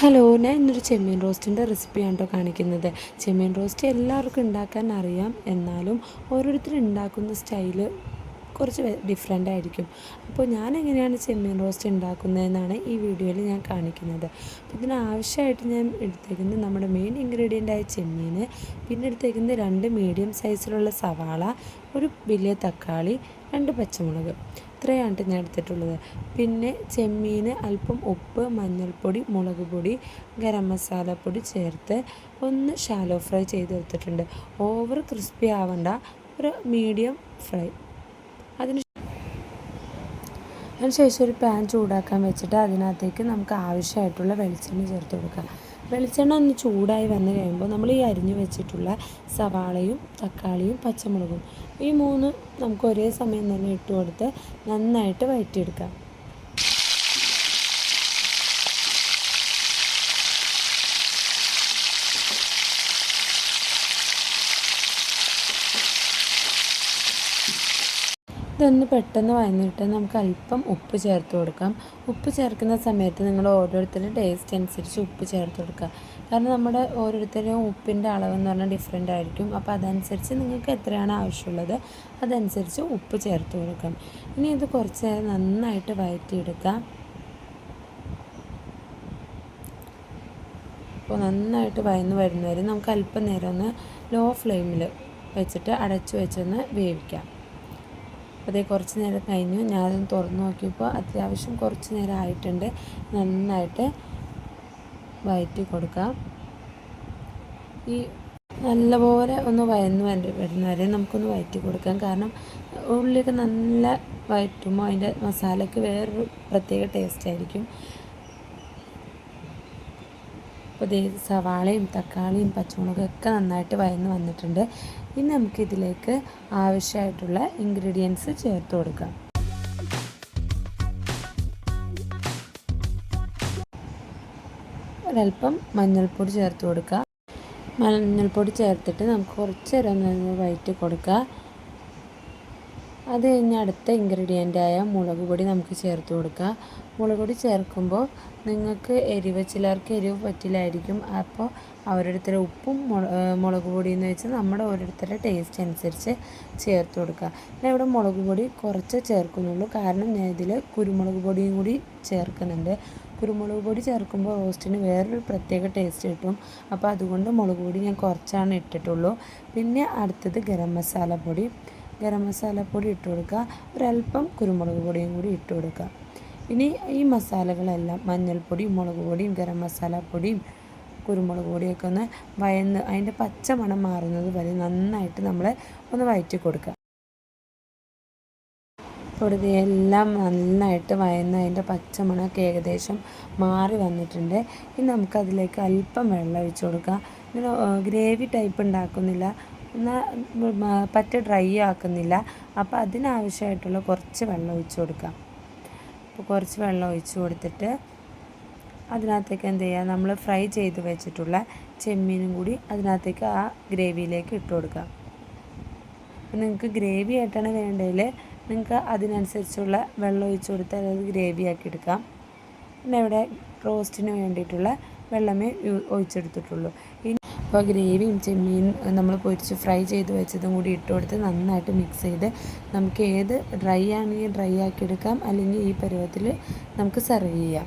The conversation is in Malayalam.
ഹലോ ഞാൻ ഇന്നൊരു ചെമ്മീൻ റോസ്റ്റിന്റെ റെസിപ്പിയാണ് കേട്ടോ കാണിക്കുന്നത്. ചെമ്മീൻ റോസ്റ്റ് എല്ലാവർക്കും ഉണ്ടാക്കാൻ അറിയാം. എന്നാലും ഓരോരുത്തർ ഉണ്ടാക്കുന്ന സ്റ്റൈൽ കുറച്ച് ഡിഫറെന്റ് ആയിരിക്കും. അപ്പോൾ ഞാൻ എങ്ങനെയാണ് ചെമ്മീൻ റോസ്റ്റ് ഉണ്ടാക്കുന്നതെന്നാണ് ഈ വീഡിയോയിൽ ഞാൻ കാണിക്കുന്നത്. അപ്പോൾ ഇതിന് ആവശ്യമായിട്ട് ഞാൻ എടുത്തേക്കുന്നത് നമ്മുടെ മെയിൻ ഇൻഗ്രീഡിയന്റ് ആയ ചെമ്മീൻ പിന്നെ എടുത്തേക്കുന്നത് രണ്ട് മീഡിയം സൈസിലുള്ള സവാള ഒരു വലിയ തക്കാളി രണ്ട് പച്ചമുളക്. ഇത്രയാണ് ഞാൻ എടുത്തിട്ടുള്ളത്. പിന്നെ ചെമ്മീൻ അല്പം ഉപ്പ് മഞ്ഞൾപ്പൊടി മുളക് പൊടി ഗരം മസാലപ്പൊടി ചേർത്ത് ഒന്ന് ഷാലോ ഫ്രൈ ചെയ്തെടുത്തിട്ടുണ്ട്. ഓവർ ക്രിസ്പി ആവണ്ട. ഒരു മീഡിയം ഫ്രൈ അതിന് അതിനുശേഷം ഒരു പാൻ ചൂടാക്കാൻ വെച്ചിട്ട് അതിനകത്തേക്ക് നമുക്ക് ആവശ്യമായിട്ടുള്ള വെളിച്ചെണ്ണ ചേർത്ത് കൊടുക്കാം. വെളിച്ചെണ്ണ ഒന്ന് ചൂടായി വന്നു കഴിയുമ്പോൾ നമ്മൾ ഈ അരിഞ്ഞു വെച്ചിട്ടുള്ള സവാളയും തക്കാളിയും പച്ചമുളകും ഈ മൂന്ന് നമുക്ക് ഒരേ സമയം തന്നെ ഇട്ട് കൊടുത്ത് നന്നായിട്ട് വഴറ്റിയെടുക്കാം ഇതൊന്ന് പെട്ടെന്ന് വഴന്നിട്ട് നമുക്ക് അല്പം ഉപ്പ് ചേർത്ത് കൊടുക്കാം. ഉപ്പ് ചേർക്കുന്ന സമയത്ത് നിങ്ങൾ ഓരോരുത്തരുടെ ടേസ്റ്റ് അനുസരിച്ച് ഉപ്പ് ചേർത്ത് കൊടുക്കുക. കാരണം നമ്മുടെ ഓരോരുത്തരുടെയും ഉപ്പിന്റെ അളവെന്ന് പറഞ്ഞാൽ ഡിഫറെന്റ് ആയിരിക്കും. അപ്പോൾ അതനുസരിച്ച് നിങ്ങൾക്ക് എത്രയാണ് ആവശ്യമുള്ളത് അതനുസരിച്ച് ഉപ്പ് ചേർത്ത് കൊടുക്കാം. ഇനി ഇത് കുറച്ച് നേരം നന്നായിട്ട് വഴറ്റിയെടുക്കാം. അപ്പോൾ നന്നായിട്ട് വയന്ന് വരുന്നവരെ നമുക്ക് അല്പം നേരം ഒന്ന് ലോ ഫ്ലെയിമിൽ വെച്ചിട്ട് അടച്ചു വെച്ചൊന്ന് വേവിക്കാം. അതേ കുറച്ച് നേരം കഴിഞ്ഞു. ഞാനതൊന്ന് തുറന്ന് നോക്കിയപ്പോൾ അത്യാവശ്യം കുറച്ച് നേരം ആയിട്ടുണ്ട്. നന്നായിട്ട് വയറ്റി കൊടുക്കാം. ഈ നല്ലപോലെ ഒന്ന് വയന്ന് വരുന്ന വരെ നമുക്കൊന്ന് വയറ്റി കൊടുക്കാം. കാരണം ഉള്ളിയൊക്കെ നല്ല വയറ്റുമ്പോൾ അതിന്റെ മസാലയ്ക്ക് വേറൊരു പ്രത്യേക ടേസ്റ്റ് ആയിരിക്കും. അപ്പോൾ ഇത് സവാളയും തക്കാളിയും പച്ചമുളകും ഒക്കെ നന്നായിട്ട് വയന്ന് വന്നിട്ടുണ്ട്. ഇനി നമുക്ക് ഇതിലേക്ക് ആവശ്യമായിട്ടുള്ള ഇൻഗ്രീഡിയൻസ് ചേർത്ത് കൊടുക്കാം. ഒരല്പം മഞ്ഞൾപ്പൊടി ചേർത്ത് കൊടുക്കുക മഞ്ഞൾപ്പൊടി ചേർത്തിട്ട് നമുക്ക് കുറച്ച് നേരം ഒന്ന് വയറ്റി കൊടുക്കുക അത് കഴിഞ്ഞ് അടുത്ത ഇൻഗ്രീഡിയന്റായ മുളക് പൊടി നമുക്ക് ചേർത്ത് കൊടുക്കാം. മുളക് പൊടി ചേർക്കുമ്പോൾ നിങ്ങൾക്ക് എരിവ് ചിലർക്ക് എരിവ് പറ്റില്ലായിരിക്കും. അപ്പോൾ ഓരോരുത്തരുടെ ഉപ്പും മുളക് പൊടി എന്ന് വെച്ചാൽ നമ്മുടെ ഓരോരുത്തരുടെ ടേസ്റ്റ് അനുസരിച്ച് ചേർത്ത് കൊടുക്കുക. ഞാൻ ഇവിടെ മുളക് പൊടി കുറച്ച് ചേർക്കുന്നുള്ളൂ. കാരണം ഞാൻ ഇതിൽ കുരുമുളക് പൊടിയും കൂടി ചേർക്കുന്നുണ്ട്. കുരുമുളക് പൊടി ചേർക്കുമ്പോൾ റോസ്റ്റിന് വേറൊരു പ്രത്യേക ടേസ്റ്റ് കിട്ടും. അപ്പോൾ അതുകൊണ്ട് മുളക് പൊടി ഞാൻ കുറച്ചാണ് ഇട്ടിട്ടുള്ളൂ. പിന്നെ അടുത്തത് ഗരം മസാല പൊടി. ഗരം മസാലപ്പൊടി ഇട്ട് കൊടുക്കുക. ഒരല്പം കുരുമുളക് പൊടിയും കൂടി ഇട്ട് കൊടുക്കുക. ഇനി ഈ മസാലകളെല്ലാം മഞ്ഞൾപ്പൊടിയും മുളക് പൊടിയും ഗരം മസാലപ്പൊടിയും കുരുമുളക് പൊടിയൊക്കെ ഒന്ന് വയന്ന് അതിന്റെ പച്ച മണം മാറുന്നത് വരെ നന്നായിട്ട് നമ്മൾ ഒന്ന് വയറ്റി കൊടുക്കുക. പൊടുതി എല്ലാം നന്നായിട്ട് വയന്ന് അതിന്റെ പച്ചമണമൊക്കെ ഏകദേശം മാറി വന്നിട്ടുണ്ട്. ഇനി നമുക്കതിലേക്ക് അല്പം വെള്ളം ഒഴിച്ചു കൊടുക്കാം ഇങ്ങനെ ഗ്രേവി ടൈപ്പ് ഉണ്ടാക്കുന്നില്ല. എന്നാൽ പറ്റ ഡ്രൈ ആക്കുന്നില്ല. അപ്പോൾ അതിനാവശ്യമായിട്ടുള്ള കുറച്ച് വെള്ളം ഒഴിച്ചു കൊടുക്കാം. അപ്പോൾ കുറച്ച് വെള്ളം ഒഴിച്ചു കൊടുത്തിട്ട് അതിനകത്തേക്ക് എന്ത് ചെയ്യുക നമ്മൾ ഫ്രൈ ചെയ്ത് വെച്ചിട്ടുള്ള ചെമ്മീനും കൂടി അതിനകത്തേക്ക് ആ ഗ്രേവിയിലേക്ക് ഇട്ട് കൊടുക്കാം. അപ്പോൾ നിങ്ങൾക്ക് ഗ്രേവി ആയിട്ടാണ് വേണ്ടതിൽ നിങ്ങൾക്ക് അതിനനുസരിച്ചുള്ള വെള്ളം ഒഴിച്ച് കൊടുത്ത് അതായത് ഗ്രേവി ആക്കി എടുക്കാം. പിന്നെ ഇവിടെ റോസ്റ്റിന് വേണ്ടിയിട്ടുള്ള വെള്ളമേ ഒഴിച്ചെടുത്തിട്ടുള്ളൂ. അപ്പോൾ ഗ്രേവിയും ചെമ്മീൻ നമ്മൾ പൊരിച്ച് ഫ്രൈ ചെയ്ത് വെച്ചതും കൂടി ഇട്ട് കൊടുത്ത് നന്നായിട്ട് മിക്സ് ചെയ്ത് നമുക്ക് ഏത് ഡ്രൈ ആണെങ്കിൽ ഡ്രൈ ആക്കി എടുക്കാം അല്ലെങ്കിൽ ഈ പരുവത്തിൽ നമുക്ക് സെർവ് ചെയ്യാം.